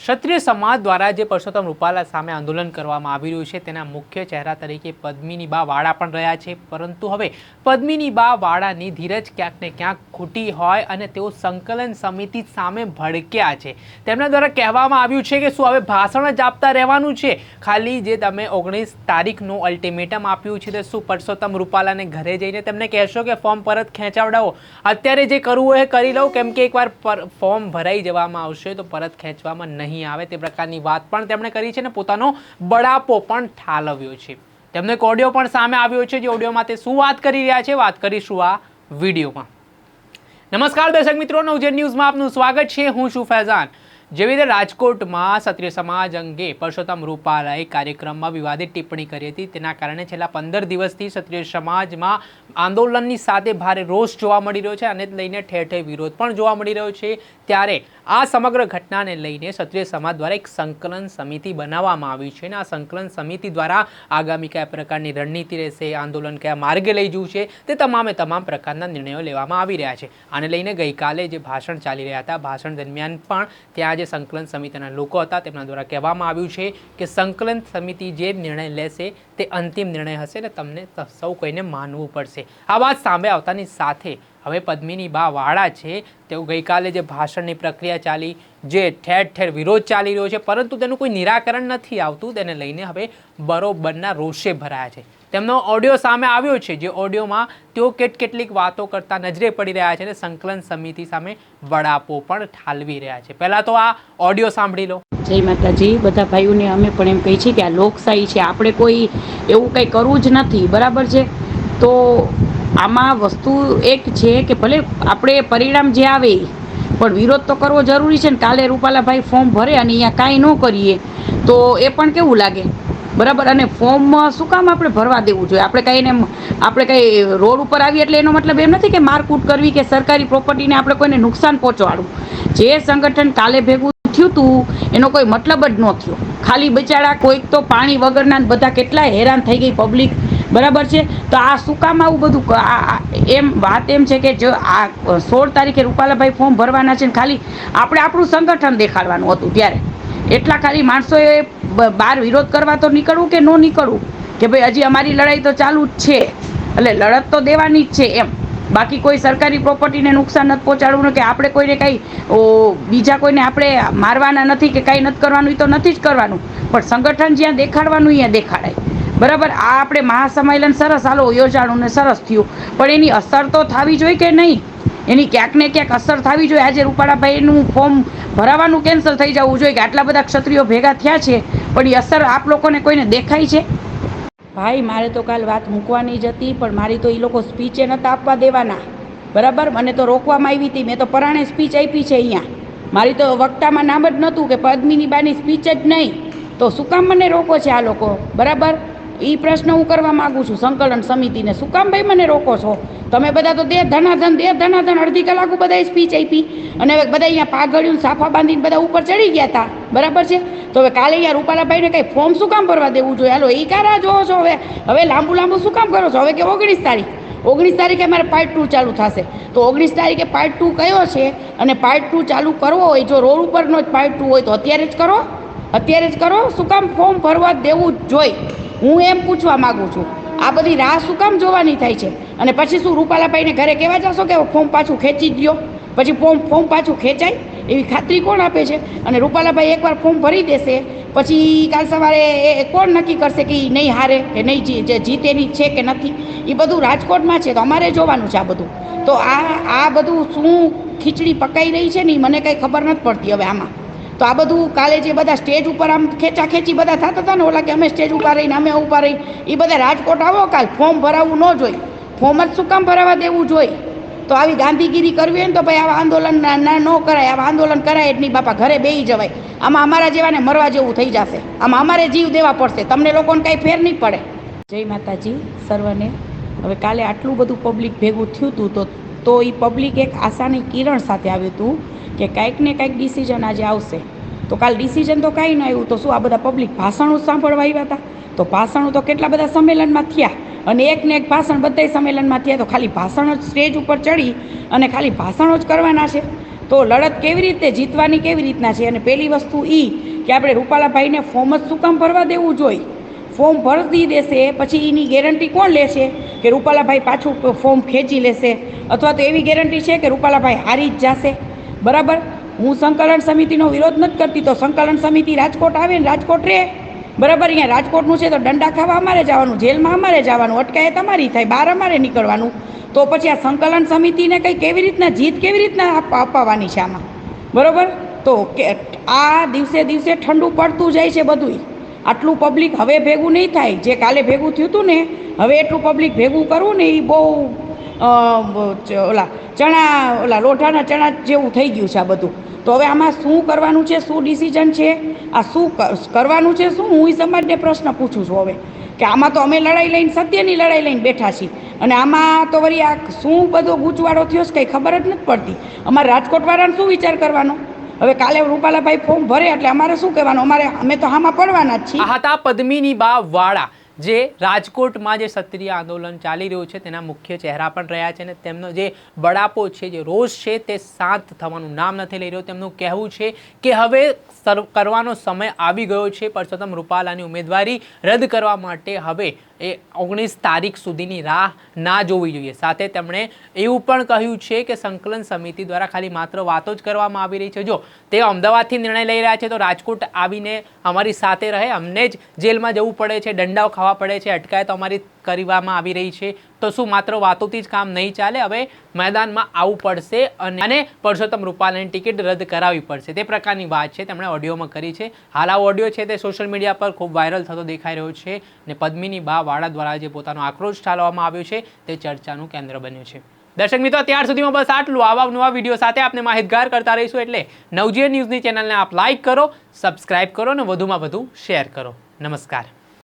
ક્ષત્રિય સમાજ દ્વારા જે પરસોત્તમ રૂપાલા સામે આંદોલન કરવામાં આવી રહ્યું છે, તેના મુખ્ય ચહેરા તરીકે પદ્મિની બા વાળા પણ રહ્યા છે. પરંતુ હવે પદ્મિની બા વાળાની ધીરજ ક્યાંક ને ક્યાંક ખૂટી હોય અને તેઓ સંકલન સમિતિ સામે ભડક્યા છે. તેમના દ્વારા કહેવામાં આવ્યું છે કે શું હવે ભાષણ જ આપતા રહેવાનું છે? ખાલી જે તમે ઓગણીસ તારીખનું અલ્ટિમેટમ આપ્યું છે તે શું પરસોત્તમ રૂપાલાને ઘરે જઈને તેમને કહેશો કે ફોર્મ પરત ખેંચાવડાવો? અત્યારે જે કરવું હોય એ કરી લઉં, કેમ કે એકવાર ફોર્મ ભરાઈ જવામાં આવશે તો પરત ખેંચવામાં નહીં આવે તે પ્રકારની વાત પણ તેમણે કરી છે અને પોતાનો બળાપો પણ ઠાલવ્યો છે. તેમનો એક ઓડિયો પણ સામે આવ્યો છે જે ઓડિયોમાં તે શું વાત કરી રહ્યા છે? વાત કરીશું આ વિડીયોમાં. નમસ્કાર દર્શક મિત્રો, નવજન ન્યૂઝમાં આપનું સ્વાગત છે. હું છું ફૈઝાન. જેવી રીતે રાજકોટમાં ક્ષત્રિય સમાજ અંગે પરસોત્તમ રૂપાલાએ કાર્યક્રમમાં વિવાદિત ટિપ્પણી કરી હતી, તેના કારણે છેલ્લા પંદર દિવસથી ક્ષત્રિય સમાજમાં આંદોલનની સાથે ભારે રોષ જોવા મળી રહ્યો છે અને લઈને ઠેર ઠેર વિરોધ પણ જોવા મળી રહ્યો છે. ત્યારે આ સમગ્ર ઘટનાને લઈને ક્ષત્રિય સમાજ દ્વારા એક સંકલન સમિતિ બનાવવામાં આવી છે અને આ સંકલન સમિતિ દ્વારા આગામી કયા પ્રકારની રણનીતિ રહેશે, આંદોલન કયા માર્ગે લઈ જવું છે, તે તમામે તમામ પ્રકારના નિર્ણયો લેવામાં આવી રહ્યા છે. આને લઈને ગઈકાલે જે ભાષણ ચાલી રહ્યા હતા, ભાષણ દરમિયાન પણ ત્યાં જે સંકલન સમિતિના લોકો હતા. તેમના દ્વારા કહેવામાં આવ્યું છે કે સંકલન સમિતિ જે નિર્ણય લેશે તે અંતિમ નિર્ણય હશે ને તમને સૌ કોઈને માનવું પડશે. આ વાત સામે આવતાની સાથે હવે પદ્મિની બા વાળા છે, તેઓ ગઈકાલે જે ભાષણની પ્રક્રિયા ચાલી, જે ઠેર ઠેર વિરોધ ચાલી રહ્યો છે, પરંતુ તેનું કોઈ નિરાકરણ નથી આવતું, તેને લઈને હવે બરોબરના રોષે ભરાયા છે. તેમનો ઓડિયો સામે આવ્યો છે, જે ઓડિયોમાં તેઓ કેટ કેટલીક વાતો કરતા નજરે પડી રહ્યા છે અને સંકલન સમિતિ સામે વડાપો પણ ઠાલવી રહ્યા છે. પહેલાં તો આ ઓડિયો સાંભળી લો. જય માતાજી. બધા ભાઈઓને અમે પણ એમ કહીએ છીએ કે આ લોકશાહી છે. આપણે કોઈ એવું કંઈ કરવું જ નથી. બરાબર છે? તો આમાં વસ્તુ એક છે કે ભલે આપણે પરિણામ જે આવે, પણ વિરોધ તો કરવો જરૂરી છે ને. કાલે રૂપાલાભાઈ ફોર્મ ભરે અને અહીંયા કાંઈ ન કરીએ, તો એ પણ કેવું લાગે? બરાબર? અને ફોર્મ શું કામ આપણે ભરવા દેવું જોઈએ? આપણે કંઈ એને આપણે કંઈ રોડ ઉપર આવીએ એટલે એનો મતલબ એમ નથી કે મારકૂટ કરવી કે સરકારી પ્રોપર્ટીને આપણે કોઈને નુકસાન પહોંચાડવું. જે સંગઠન કાલે ભેગું થયું હતું એનો કોઈ મતલબ જ ન થયો. ખાલી બિચારા કોઈક તો પાણી વગરના બધા કેટલા હેરાન થઈ ગઈ પબ્લિક બરાબર છે? તો આ શું કામ આવું બધું? એમ વાત એમ છે કે જો આ સોળ તારીખે રૂપાલાભાઈ ફોર્મ ભરવાના છે ને ખાલી આપણે આપણું સંગઠન દેખાડવાનું હતું ત્યારે. એટલા ખાલી માણસોએ બહાર વિરોધ કરવા તો નીકળવું કે ન નીકળવું? કે ભાઈ હજી અમારી લડાઈ તો ચાલુ જ છે. એટલે લડત તો દેવાની જ છે એમ. બાકી કોઈ સરકારી પ્રોપર્ટીને નુકસાન નથી પહોંચાડવું કે આપણે કોઈને કંઈ બીજા કોઈને આપણે મારવાના નથી કે કંઈ નથી કરવાનું એ તો નથી જ કરવાનું. પણ સંગઠન જ્યાં દેખાડવાનું ત્યાં દેખાડાય. બરાબર? આ આપણે મહાસંમેલન સરસ, હાલો યોજાણું ને સરસ થયું. પણ એની અસર તો થવી જોઈએ કે નહીં? એની ક્યાંક ને ક્યાંક અસર થવી જોઈએ. આજે રૂપાળાભાઈનું ફોર્મ ભરાવાનું કેન્સલ થઈ જવું જોઈએ કે આટલા બધા ક્ષત્રિયો ભેગા થયા છે, પણ એ અસર આપ લોકોને કોઈને દેખાય છે? ભાઈ, મારે તો કાલ વાત મૂકવાની જ હતી, પણ મારી તો એ લોકો સ્પીચે નહોતા આપવા દેવાના. બરાબર? મને તો રોકવામાં આવી હતી. મેં તો પરાણે સ્પીચ આપી છે અહીંયા. મારી તો વક્તામાં નામ જ નહોતું કે પદ્મિની બાની સ્પીચ જ નહીં. તો શું કામ મને રોકો છે આ લોકો? બરાબર? એ પ્રશ્ન હું કરવા માગું છું, સંકલન સમિતિને. શું કામ ભાઈ મને રોકો છો? તમે બધા તો દે ધનાધન દે ધનાધન, અડધી કલાક બધાએ સ્પીચ આપી. અને હવે બધા અહીંયા પાઘડ્યું સાફા બાંધીને બધા ઉપર ચડી ગયા હતા બરાબર છે? તો હવે કાલે અહીંયા રૂપાલાભાઈને કંઈ ફોર્મ શું કામ ભરવા દેવું જોઈએ? હાલો એ કારા જોવો છો હવે? હવે લાંબુ લાંબુ શું કામ કરો છો? હવે કે ઓગણીસ તારીખ? ઓગણીસ તારીખે મારે પાર્ટ ટુ ચાલુ થશે. તો ઓગણીસ તારીખે પાર્ટ ટુ કયો છે? અને પાર્ટ ટુ ચાલુ કરવો હોય, જો રોડ ઉપરનો જ પાર્ટ ટુ હોય તો અત્યારે જ કરો? અત્યારે જ કરો? શું કામ ફોર્મ ભરવા દેવું જ જોઈએ? હું એમ પૂછવા માગું છું, આ બધી રાહ શું કામ જોવાની થાય છે? અને પછી શું રૂપાલાભાઈને ઘરે કહેવા જશો કે ફોર્મ પાછું ખેંચી જ પછી ફોર્મ ફોર્મ પાછું ખેંચાય? એવી ખાતરી કોણ આપે છે? અને રૂપાલાભાઈ એકવાર ફોર્મ ભરી દેશે, પછી કાલ સવારે એ કોણ નક્કી કરશે કે નહીં હારે, કે નહીં જીતેની છે કે નથી? એ બધું રાજકોટમાં છે, તો અમારે જોવાનું છે આ બધું. તો આ આ બધું શું ખીચડી પકાઈ રહી છે ને એ મને કંઈ ખબર નથી પડતી હવે આમાં. તો આ બધું કાલે જે બધા સ્ટેજ ઉપર આમ ખેંચા ખેંચી બધા થતા હતા ને, ઓલા કે અમે સ્ટેજ ઉપર રહીને, અમે ઉપર રહી એ બધા રાજકોટ આવો કાલ ફોર્મ ભરાવવું ન જોઈએ ફોર્મ જ શું કામ ભરાવા દેવું જોઈએ તો આવી ગાંધીગીરી કરવી હોય ને તો ભાઈ આવા આંદોલન ના ના કરાય, આવા આંદોલન કરાય જ નહીં, બાપા, ઘરે બેસી જવાય. આમાં અમારા જેવાને મરવા જેવું થઈ જશે. આમાં અમારે જીવ દેવા પડશે. તમને લોકોને કાંઈ ફેર નહીં પડે. જય માતાજી, સર્વને. હવે કાલે આટલું બધું પબ્લિક ભેગું થયું હતું તો તો એ પબ્લિક એક આશાની કિરણ સાથે આવ્યું હતું કે કાંઈક ને કાંઈક ડિસિઝન આજે આવશે. તો કાલ ડિસિઝન તો કાંઈ ન આવ્યું, તો શું આ બધા પબ્લિક ભાષણો સાંભળવા આવ્યા હતા તો ભાષણો તો કેટલા બધા સંમેલનમાં થયા અને એક ને એક ભાષણ બધાય સંમેલનમાં થયા, તો ખાલી ભાષણ જ સ્ટેજ ઉપર ચડી અને ખાલી ભાષણો જ કરવાના છે. તો લડત કેવી રીતે, જીતવાની કેવી રીતના છે? અને પહેલી વસ્તુ એ કે આપણે રૂપાલાભાઈને ફોર્મ જ શું કામ ભરવા દેવું જોઈએ? ફોર્મ ભરી દેશે, પછી એની ગેરંટી કોણ લેશે? કે રૂપાલાભાઈ પાછું ફોર્મ ખેંચી લેશે. અથવા તો એવી ગેરંટી છે કે રૂપાલાભાઈ હારી જ જશે. બરાબર? હું સંકલન સમિતિનો વિરોધ નથી કરતી, તો સંકલન સમિતિ રાજકોટ આવે ને રાજકોટ રહે. બરાબર? અહીંયા રાજકોટનું છે તો દંડા ખાવા અમારે જવાનું, જેલમાં અમારે જવાનું, અટકાયત અમારી થાય, બહાર અમારે નીકળવાનું. તો પછી આ સંકલન સમિતિને કંઈ કેવી રીતના, જીત કેવી રીતના અપાવવાની છે આમાં? બરાબર? તો કે આ દિવસે દિવસે ઠંડુ પડતું જાય છે બધુંય. આટલું પબ્લિક હવે ભેગું નહીં થાય. જે કાલે ભેગું થયું હતું ને, હવે એટલું પબ્લિક ભેગું કરવું ને એ બહુ ઓલા, ચણા, ઓલા, લોઢાના ચણા જેવું થઈ ગયું છે આ બધું. તો હવે આમાં શું કરવાનું છે, શું ડિસિઝન છે? આ શું કરવાનું છે, શું? હું એ સમાજને પ્રશ્ન પૂછું છું હવે. કે આમાં તો અમે લડાઈ લઈને, સત્યની લડાઈ લઈને બેઠા છીએ. અને આમાં તો વળી આ શું બધો ગૂંચવાડો થયો છે કંઈ ખબર જ નથી પડતી. અમારે રાજકોટવાળાને શું વિચાર કરવાનો? હવે કાલે રૂપાલાભાઈ ફોર્મ ભરે એટલે અમારે શું કહેવાનું? અમારે અમે તો આમાં પડવાના જ છીએ. હતા પદ્મિની બા વાળા, જે રાજકોટમાં જે ક્ષત્રિય આંદોલન ચાલી રહ્યું છે, તેના મુખ્ય ચહેરા પણ રહ્યા છે અને તેમનો જે બળાપો છે, જે રોષ છે, તે શાંત થવાનું નામ નથી લઈ રહ્યો. તેમનું કહેવું છે કે હવે કરવાનો સમય આવી ગયો છે. પરસોત્તમ રૂપાલાની ઉમેદવારી રદ કરવા માટે હવે એ ઓગણીસ તારીખ સુધીની રાહ ના જોવી જોઈએ. સાથે તેમણે એવું પણ કહ્યું છે કે સંકલન સમિતિ દ્વારા ખાલી માત્ર વાતો જ કરવામાં આવી રહી છે. જો તે અમદાવાદથી નિર્ણય લઈ રહ્યા છે, તો રાજકોટ આવીને અમારી સાથે રહે. અમને જ જેલમાં જવું પડે છે દંડાઓ ખાવા પડે છે, અટકાયત અમારી કરવામાં આવી રહી છે. તો શું માત્ર વાતોથી જ કામ નહીં ચાલે? હવે મેદાનમાં આવવું પડશે અને અને પરસોત્તમ રૂપાલાની ટિકિટ રદ કરાવવી પડશે. તે પ્રકારની વાત છે તેમણે ઓડિયોમાં કરી છે. હાલ આ ઓડિયો છે તે સોશિયલ મીડિયા પર ખૂબ વાયરલ થતો દેખાઈ રહ્યો છે અને પદ્મિની બા વાળા દ્વારા જે પોતાનો આક્રોશ ઠાલવામાં આવ્યો છે તે ચર્ચાનું કેન્દ્ર બન્યું છે. દર્શક મિત્રો, ત્યાર સુધીમાં બસ આટલું. આવા નવા વીડિયો સાથે આપણે માહિતગાર કરતા રહીશું એટલે નવજીએ ન્યૂઝની ચેનલને આપ લાઈક કરો, સબસ્ક્રાઇબ કરો અને વધુમાં વધુ શેર કરો. નમસ્કાર.